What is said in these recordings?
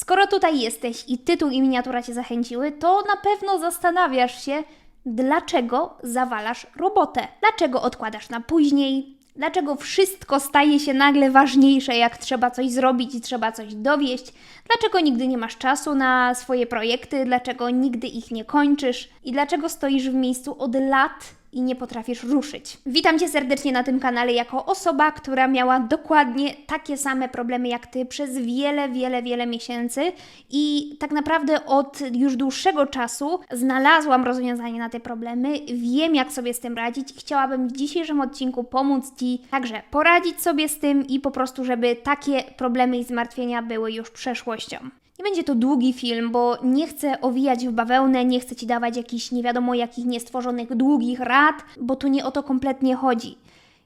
Skoro tutaj jesteś i tytuł i miniatura Cię zachęciły, to na pewno zastanawiasz się, dlaczego zawalasz robotę. Dlaczego odkładasz na później? Dlaczego wszystko staje się nagle ważniejsze, jak trzeba coś zrobić i trzeba coś dowieść? Dlaczego nigdy nie masz czasu na swoje projekty? Dlaczego nigdy ich nie kończysz? I dlaczego stoisz w miejscu od lat i nie potrafisz ruszyć. Witam Cię serdecznie na tym kanale jako osoba, która miała dokładnie takie same problemy jak Ty przez wiele, wiele, wiele miesięcy i tak naprawdę od już dłuższego czasu znalazłam rozwiązanie na te problemy, wiem jak sobie z tym radzić i chciałabym w dzisiejszym odcinku pomóc Ci także poradzić sobie z tym i po prostu, żeby takie problemy i zmartwienia były już przeszłością. Nie będzie to długi film, bo nie chcę owijać w bawełnę, nie chcę Ci dawać jakichś nie wiadomo jakich niestworzonych długich rad, bo tu nie o to kompletnie chodzi.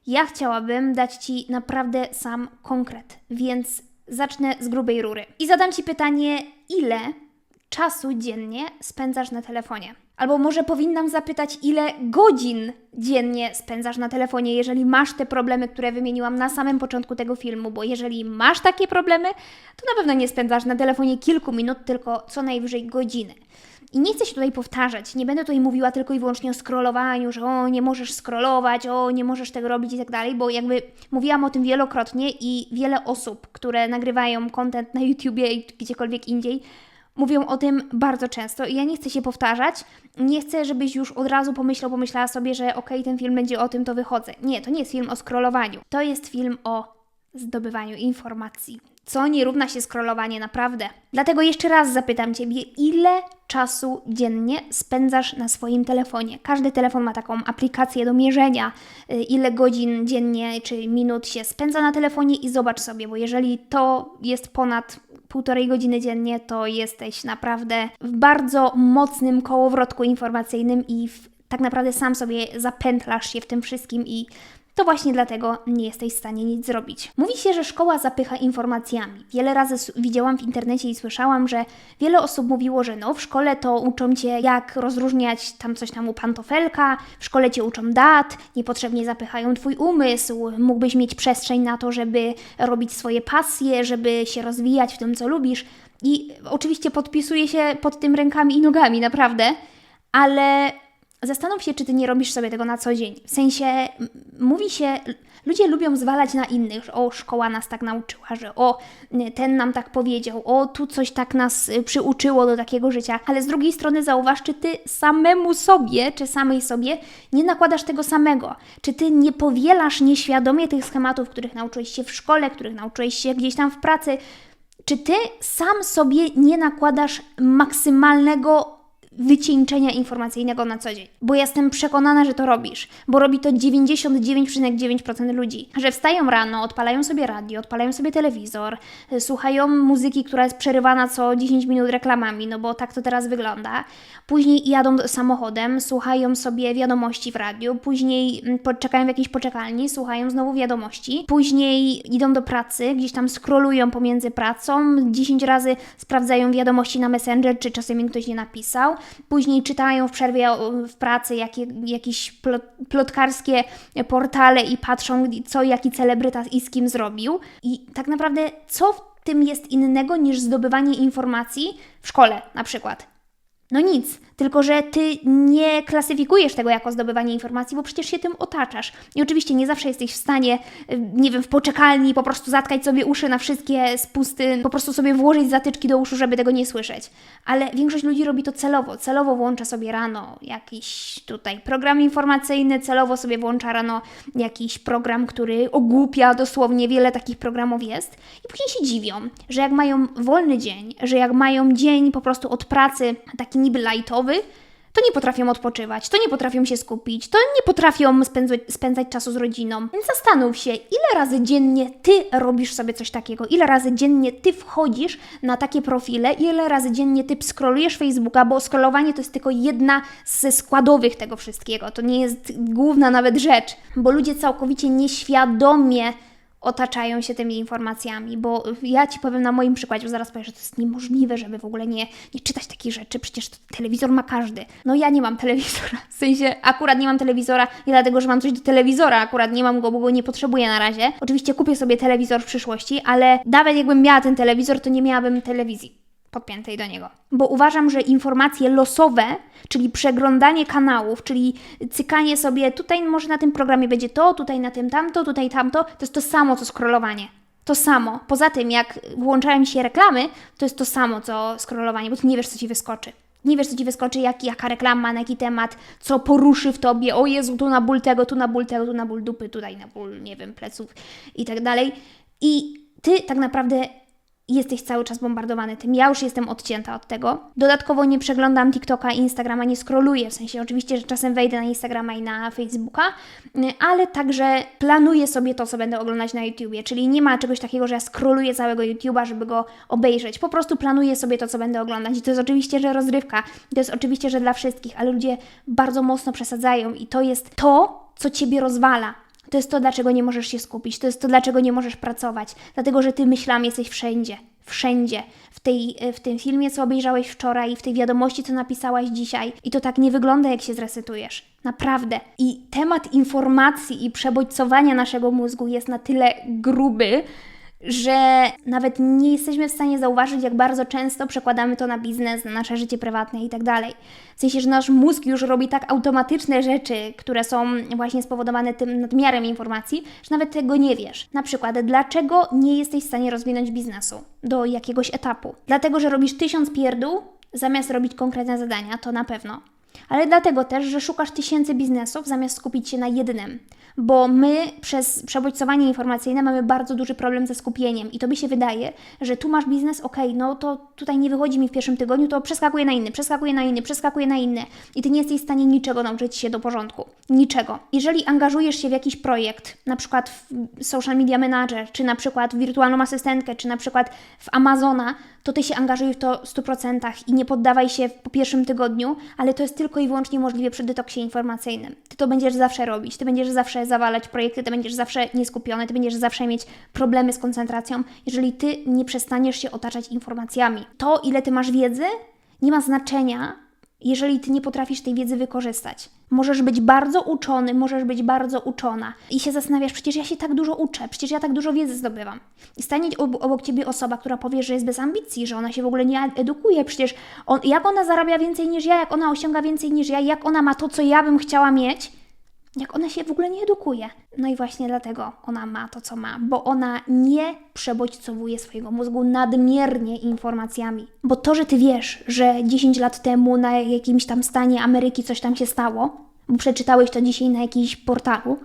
Ja chciałabym dać Ci naprawdę sam konkret, więc zacznę z grubej rury. I zadam Ci pytanie, ile czasu dziennie spędzasz na telefonie? Albo może powinnam zapytać, ile godzin dziennie spędzasz na telefonie, jeżeli masz te problemy, które wymieniłam na samym początku tego filmu, bo jeżeli masz takie problemy, to na pewno nie spędzasz na telefonie kilku minut, tylko co najwyżej godziny. I nie chcę się tutaj powtarzać, nie będę tutaj mówiła tylko i wyłącznie o scrollowaniu, że o, nie możesz scrollować, o, nie możesz tego robić i tak dalej, bo jakby mówiłam o tym wielokrotnie i wiele osób, które nagrywają content na YouTubie i gdziekolwiek indziej, mówią o tym bardzo często i ja nie chcę się powtarzać. Nie chcę, żebyś już od razu pomyślał, pomyślała sobie, że okej, ten film będzie o tym, to wychodzę. Nie, to nie jest film o scrollowaniu. To jest film o zdobywaniu informacji. Co nie równa się scrollowanie, naprawdę. Dlatego jeszcze raz zapytam Ciebie, ile czasu dziennie spędzasz na swoim telefonie? Każdy telefon ma taką aplikację do mierzenia, y, ile godzin dziennie czy minut się spędza na telefonie i zobacz sobie, bo jeżeli to jest ponad półtorej godziny dziennie, to jesteś naprawdę w bardzo mocnym kołowrotku informacyjnym i w, tak naprawdę sam sobie zapętlasz się w tym wszystkim i to właśnie dlatego nie jesteś w stanie nic zrobić. Mówi się, że szkoła zapycha informacjami. Wiele razy widziałam w internecie i słyszałam, że wiele osób mówiło, że no w szkole to uczą cię jak rozróżniać tam coś tam u pantofelka, w szkole cię uczą dat, niepotrzebnie zapychają twój umysł, mógłbyś mieć przestrzeń na to, żeby robić swoje pasje, żeby się rozwijać w tym, co lubisz. I oczywiście podpisuję się pod tym rękami i nogami, naprawdę, ale Zastanów się, czy ty nie robisz sobie tego na co dzień. W sensie, mówi się, ludzie lubią zwalać na innych, że o, szkoła nas tak nauczyła, że o, ten nam tak powiedział, o, tu coś tak nas y, przyuczyło do takiego życia. Ale z drugiej strony zauważ, czy ty samemu sobie, czy samej sobie nie nakładasz tego samego. Czy ty nie powielasz nieświadomie tych schematów, których nauczyłeś się w szkole, których nauczyłeś się gdzieś tam w pracy. Czy ty sam sobie nie nakładasz maksymalnego wycieńczenia informacyjnego na co dzień. Bo jestem przekonana, że to robisz, bo robi to 99,9% ludzi. Że wstają rano, odpalają sobie radio, odpalają sobie telewizor, y, słuchają muzyki, która jest przerywana co 10 minut reklamami, no bo tak to teraz wygląda. Później jadą samochodem, słuchają sobie wiadomości w radiu, później mm, poczekają w jakiejś poczekalni, słuchają znowu wiadomości, później idą do pracy, gdzieś tam scrollują pomiędzy pracą, 10 razy sprawdzają wiadomości na Messenger, czy czasem im ktoś nie napisał, później czytają w przerwie o- w pracy jakie, jakieś plot, plotkarskie portale i patrzą, co jaki celebryta i z kim zrobił. I tak naprawdę, co w tym jest innego niż zdobywanie informacji w szkole na przykład? No nic, tylko że ty nie klasyfikujesz tego jako zdobywanie informacji, bo przecież się tym otaczasz. I oczywiście nie zawsze jesteś w stanie, nie wiem, w poczekalni po prostu zatkać sobie uszy na wszystkie spusty, po prostu sobie włożyć zatyczki do uszu, żeby tego nie słyszeć. Ale większość ludzi robi to celowo. Celowo włącza sobie rano jakiś tutaj program informacyjny, celowo sobie włącza rano jakiś program, który ogłupia dosłownie, wiele takich programów jest. I później się dziwią, że jak mają wolny dzień, że jak mają dzień po prostu od pracy taki niby lightowy, to nie potrafią odpoczywać, to nie potrafią się skupić, to nie potrafią spędzać, spędzać czasu z rodziną. Więc zastanów się, ile razy dziennie ty robisz sobie coś takiego, ile razy dziennie ty wchodzisz na takie profile, ile razy dziennie ty scrollujesz Facebooka, bo scrollowanie to jest tylko jedna ze składowych tego wszystkiego, to nie jest główna nawet rzecz, bo ludzie całkowicie nieświadomie otaczają się tymi informacjami, bo ja Ci powiem na moim przykładzie, zaraz powiem, że to jest niemożliwe, żeby w ogóle nie, nie czytać takich rzeczy, przecież telewizor ma każdy. No ja nie mam telewizora, w sensie akurat nie mam telewizora, nie dlatego, że mam coś do telewizora, akurat nie mam go, bo go nie potrzebuję na razie. Oczywiście kupię sobie telewizor w przyszłości, ale nawet jakbym miała ten telewizor, to nie miałabym telewizji. Podpiętej do niego. Bo uważam, że informacje losowe, czyli przeglądanie kanałów, czyli cykanie sobie, tutaj może na tym programie będzie to, tutaj na tym tamto, tutaj tamto, to jest to samo co scrollowanie. To samo. Poza tym, jak włączają się reklamy, to jest to samo co scrollowanie, bo ty nie wiesz, co ci wyskoczy. Nie wiesz, co ci wyskoczy, jak, jaka reklama, na jaki temat, co poruszy w tobie. O Jezu, tu na ból tego, tu na ból tego, tu na ból dupy, tutaj na ból, nie wiem, pleców i tak dalej. I ty tak naprawdę jesteś cały czas bombardowany tym. Ja już jestem odcięta od tego. Dodatkowo nie przeglądam TikToka Instagrama, nie scrolluję, w sensie oczywiście, że czasem wejdę na Instagrama i na Facebooka, ale także planuję sobie to, co będę oglądać na YouTubie, czyli nie ma czegoś takiego, że ja scrolluję całego YouTuba, żeby go obejrzeć. Po prostu planuję sobie to, co będę oglądać i to jest oczywiście, że rozrywka, to jest oczywiście, że dla wszystkich, ale ludzie bardzo mocno przesadzają i to jest to, co Ciebie rozwala. To jest to, dlaczego nie możesz się skupić, to jest to, dlaczego nie możesz pracować. Dlatego, że ty myślami jesteś wszędzie. Wszędzie. W, tej, w tym filmie, co obejrzałeś wczoraj, w tej wiadomości, co napisałaś dzisiaj. I to tak nie wygląda, jak się zresetujesz. Naprawdę. I temat informacji i przebodźcowania naszego mózgu jest na tyle gruby, że nawet nie jesteśmy w stanie zauważyć, jak bardzo często przekładamy to na biznes, na nasze życie prywatne i tak dalej. W sensie, że nasz mózg już robi tak automatyczne rzeczy, które są właśnie spowodowane tym nadmiarem informacji, że nawet tego nie wiesz. Na przykład, dlaczego nie jesteś w stanie rozwinąć biznesu do jakiegoś etapu? Dlatego, że robisz tysiąc pierdół, zamiast robić konkretne zadania, to na pewno ale dlatego też, że szukasz tysięcy biznesów zamiast skupić się na jednym. Bo my przez przebodźcowanie informacyjne mamy bardzo duży problem ze skupieniem i to mi się wydaje, że tu masz biznes, ok, no to tutaj nie wychodzi mi w pierwszym tygodniu, to przeskakuję na inny, przeskakuję na inny, przeskakuję na inny i ty nie jesteś w stanie niczego nauczyć się do porządku. Niczego. Jeżeli angażujesz się w jakiś projekt, na przykład w social media manager, czy na przykład w wirtualną asystentkę, czy na przykład w Amazona, to ty się angażuj w to w 100% i nie poddawaj się po pierwszym tygodniu, ale to jest tylko i wyłącznie możliwe przy detoksie informacyjnym. Ty to będziesz zawsze robić, ty będziesz zawsze zawalać projekty, ty będziesz zawsze nieskupiony, ty będziesz zawsze mieć problemy z koncentracją, jeżeli ty nie przestaniesz się otaczać informacjami. To, ile ty masz wiedzy, nie ma znaczenia, jeżeli ty nie potrafisz tej wiedzy wykorzystać. Możesz być bardzo uczony, możesz być bardzo uczona i się zastanawiasz, przecież ja się tak dużo uczę, przecież ja tak dużo wiedzy zdobywam. I stanie ob obok ciebie osoba, która powie, że jest bez ambicji, że ona się w ogóle nie edukuje, przecież on, jak ona zarabia więcej niż ja, jak ona osiąga więcej niż ja, jak ona ma to, co ja bym chciała mieć jak ona się w ogóle nie edukuje. No i właśnie dlatego ona ma to, co ma, bo ona nie przebodźcowuje swojego mózgu nadmiernie informacjami. Bo to, że ty wiesz, że 10 lat temu na jakimś tam stanie Ameryki coś tam się stało, bo przeczytałeś to dzisiaj na jakimś portalu,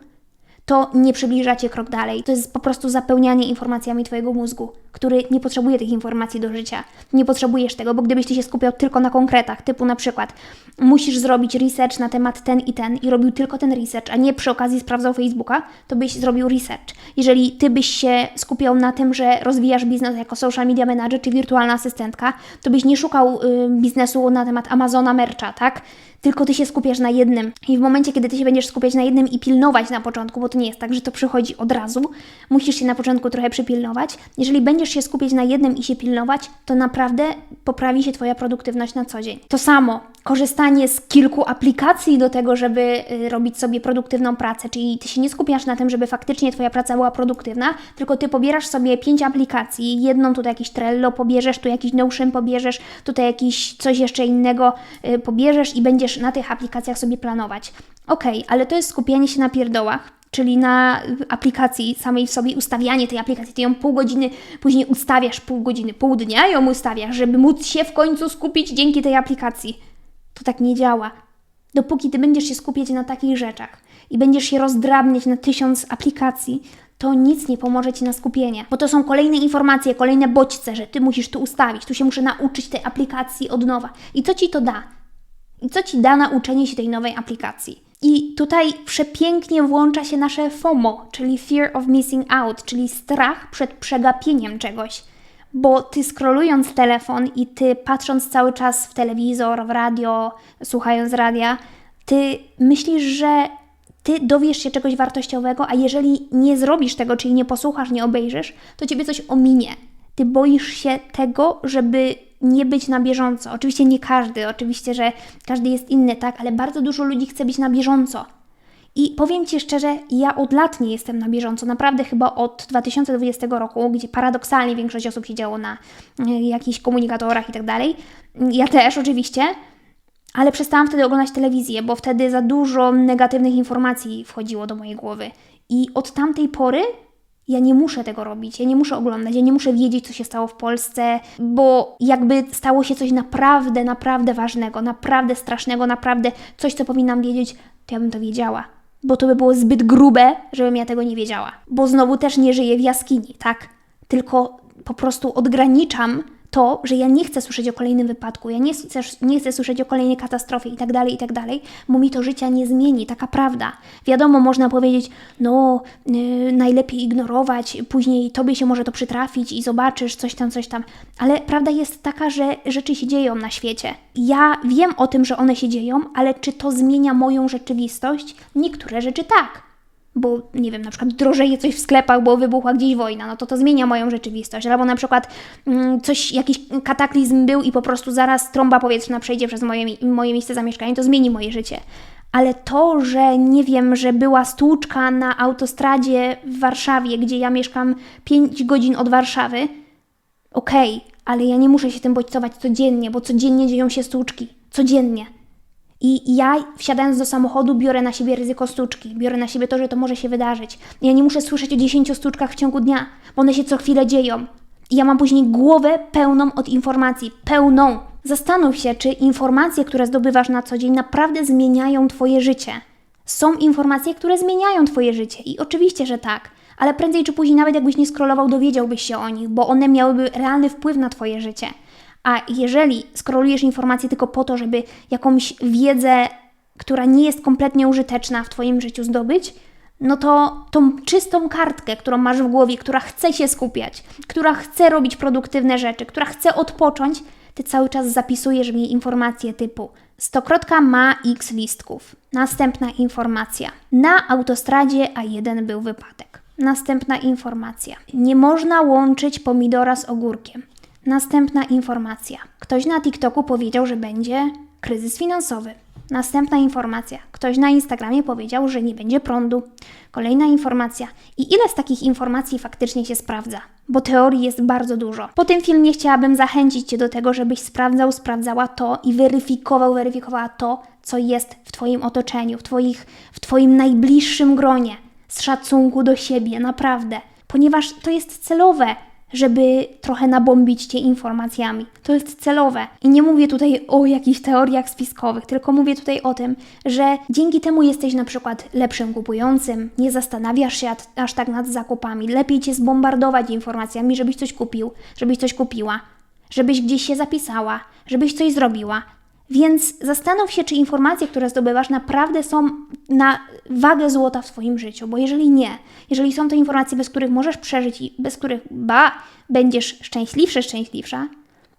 to nie przybliża cię krok dalej. To jest po prostu zapełnianie informacjami Twojego mózgu, który nie potrzebuje tych informacji do życia. Nie potrzebujesz tego, bo gdybyś Ty się skupiał tylko na konkretach, typu na przykład musisz zrobić research na temat ten i ten i robił tylko ten research, a nie przy okazji sprawdzał Facebooka, to byś zrobił research. Jeżeli Ty byś się skupiał na tym, że rozwijasz biznes jako social media manager czy wirtualna asystentka, to byś nie szukał y, biznesu na temat Amazona Mercha, tak? Tylko ty się skupiasz na jednym. I w momencie, kiedy ty się będziesz skupiać na jednym i pilnować na początku, bo to nie jest tak, że to przychodzi od razu, musisz się na początku trochę przypilnować. Jeżeli będziesz się skupiać na jednym i się pilnować, to naprawdę poprawi się Twoja produktywność na co dzień. To samo, korzystanie z kilku aplikacji do tego, żeby y, robić sobie produktywną pracę, czyli ty się nie skupiasz na tym, żeby faktycznie Twoja praca była produktywna, tylko ty pobierasz sobie pięć aplikacji, jedną tutaj jakiś Trello pobierzesz, tu jakiś Notion pobierzesz, tutaj jakiś coś jeszcze innego y, pobierzesz i będziesz na tych aplikacjach sobie planować. Ok, ale to jest skupianie się na pierdołach, czyli na aplikacji samej w sobie, ustawianie tej aplikacji. Ty ją pół godziny, później ustawiasz pół godziny, pół dnia ją ustawiasz, żeby móc się w końcu skupić dzięki tej aplikacji. To tak nie działa. Dopóki ty będziesz się skupiać na takich rzeczach i będziesz się rozdrabniać na tysiąc aplikacji, to nic nie pomoże Ci na skupienie, bo to są kolejne informacje, kolejne bodźce, że Ty musisz tu ustawić, tu się muszę nauczyć tej aplikacji od nowa. I co Ci to da? I co Ci da nauczenie się tej nowej aplikacji? I tutaj przepięknie włącza się nasze FOMO, czyli Fear of Missing Out, czyli strach przed przegapieniem czegoś. Bo ty scrollując telefon i ty patrząc cały czas w telewizor, w radio, słuchając radia, ty myślisz, że ty dowiesz się czegoś wartościowego, a jeżeli nie zrobisz tego, czyli nie posłuchasz, nie obejrzysz, to ciebie coś ominie. Ty boisz się tego, żeby nie być na bieżąco. Oczywiście nie każdy, oczywiście, że każdy jest inny, tak, ale bardzo dużo ludzi chce być na bieżąco. I powiem Ci szczerze, ja od lat nie jestem na bieżąco, naprawdę chyba od 2020 roku, gdzie paradoksalnie większość osób siedziało na y, jakichś komunikatorach i tak dalej. Ja też oczywiście, ale przestałam wtedy oglądać telewizję, bo wtedy za dużo negatywnych informacji wchodziło do mojej głowy. I od tamtej pory ja nie muszę tego robić, ja nie muszę oglądać, ja nie muszę wiedzieć, co się stało w Polsce, bo jakby stało się coś naprawdę, naprawdę ważnego, naprawdę strasznego, naprawdę coś, co powinnam wiedzieć, to ja bym to wiedziała. Bo to by było zbyt grube, żebym ja tego nie wiedziała. Bo znowu też nie żyję w jaskini, tak? Tylko po prostu odgraniczam to, że ja nie chcę słyszeć o kolejnym wypadku, ja nie chcę, nie chcę słyszeć o kolejnej katastrofie i tak dalej, i tak bo mi to życia nie zmieni, taka prawda. Wiadomo, można powiedzieć, no yy, najlepiej ignorować, później tobie się może to przytrafić i zobaczysz coś tam, coś tam, ale prawda jest taka, że rzeczy się dzieją na świecie. Ja wiem o tym, że one się dzieją, ale czy to zmienia moją rzeczywistość? Niektóre rzeczy tak bo nie wiem, na przykład drożeje coś w sklepach, bo wybuchła gdzieś wojna, no to to zmienia moją rzeczywistość. Albo na przykład mm, coś, jakiś kataklizm był i po prostu zaraz trąba powietrzna przejdzie przez moje, moje miejsce zamieszkania, to zmieni moje życie. Ale to, że nie wiem, że była stłuczka na autostradzie w Warszawie, gdzie ja mieszkam 5 godzin od Warszawy, okej, okay, ale ja nie muszę się tym bodźcować codziennie, bo codziennie dzieją się stłuczki. Codziennie. I ja, wsiadając do samochodu, biorę na siebie ryzyko stłuczki, biorę na siebie to, że to może się wydarzyć. Ja nie muszę słyszeć o 10 stłuczkach w ciągu dnia, bo one się co chwilę dzieją. I ja mam później głowę pełną od informacji, pełną. Zastanów się, czy informacje, które zdobywasz na co dzień, naprawdę zmieniają Twoje życie. Są informacje, które zmieniają Twoje życie, i oczywiście, że tak, ale prędzej czy później, nawet jakbyś nie scrollował, dowiedziałbyś się o nich, bo one miałyby realny wpływ na Twoje życie. A jeżeli skrolujesz informacje tylko po to, żeby jakąś wiedzę, która nie jest kompletnie użyteczna w Twoim życiu zdobyć, no to tą czystą kartkę, którą masz w głowie, która chce się skupiać, która chce robić produktywne rzeczy, która chce odpocząć, ty cały czas zapisujesz w niej informacje typu stokrotka ma x listków. Następna informacja. Na autostradzie A1 był wypadek. Następna informacja. Nie można łączyć pomidora z ogórkiem. Następna informacja. Ktoś na TikToku powiedział, że będzie kryzys finansowy. Następna informacja. Ktoś na Instagramie powiedział, że nie będzie prądu. Kolejna informacja. I ile z takich informacji faktycznie się sprawdza? Bo teorii jest bardzo dużo. Po tym filmie chciałabym zachęcić Cię do tego, żebyś sprawdzał, sprawdzała to i weryfikował, weryfikowała to, co jest w Twoim otoczeniu, w, twoich, w Twoim najbliższym gronie. Z szacunku do siebie, naprawdę. Ponieważ to jest celowe żeby trochę nabombić cię informacjami. To jest celowe. I nie mówię tutaj o jakichś teoriach spiskowych, tylko mówię tutaj o tym, że dzięki temu jesteś na przykład lepszym kupującym, nie zastanawiasz się aż tak nad zakupami, lepiej cię zbombardować informacjami, żebyś coś kupił, żebyś coś kupiła, żebyś gdzieś się zapisała, żebyś coś zrobiła. Więc zastanów się, czy informacje, które zdobywasz, naprawdę są na wagę złota w Twoim życiu, bo jeżeli nie, jeżeli są to informacje, bez których możesz przeżyć i bez których ba, będziesz szczęśliwszy, szczęśliwsza,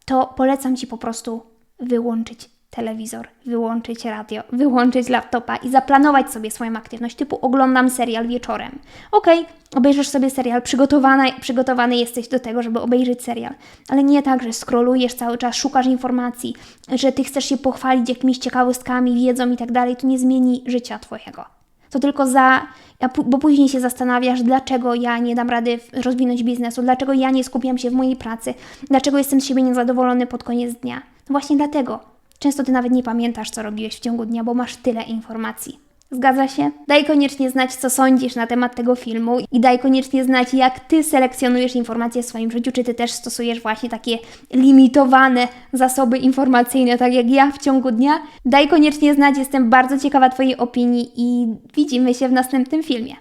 to polecam Ci po prostu wyłączyć telewizor, wyłączyć radio, wyłączyć laptopa i zaplanować sobie swoją aktywność, typu oglądam serial wieczorem. Okay, obejrzysz sobie serial, przygotowana, przygotowany jesteś do tego, żeby obejrzeć serial, ale nie tak, że scrollujesz cały czas, szukasz informacji, że Ty chcesz się pochwalić jakimiś ciekawostkami, wiedzą i tak dalej, to nie zmieni życia Twojego. To tylko za, bo później się zastanawiasz, dlaczego ja nie dam rady rozwinąć biznesu, dlaczego ja nie skupiam się w mojej pracy, dlaczego jestem z siebie niezadowolony pod koniec dnia. No właśnie dlatego, Często ty nawet nie pamiętasz, co robiłeś w ciągu dnia, bo masz tyle informacji. Zgadza się? Daj koniecznie znać, co sądzisz na temat tego filmu i daj koniecznie znać, jak ty selekcjonujesz informacje w swoim życiu, czy ty też stosujesz właśnie takie limitowane zasoby informacyjne, tak jak ja w ciągu dnia. Daj koniecznie znać, jestem bardzo ciekawa Twojej opinii i widzimy się w następnym filmie.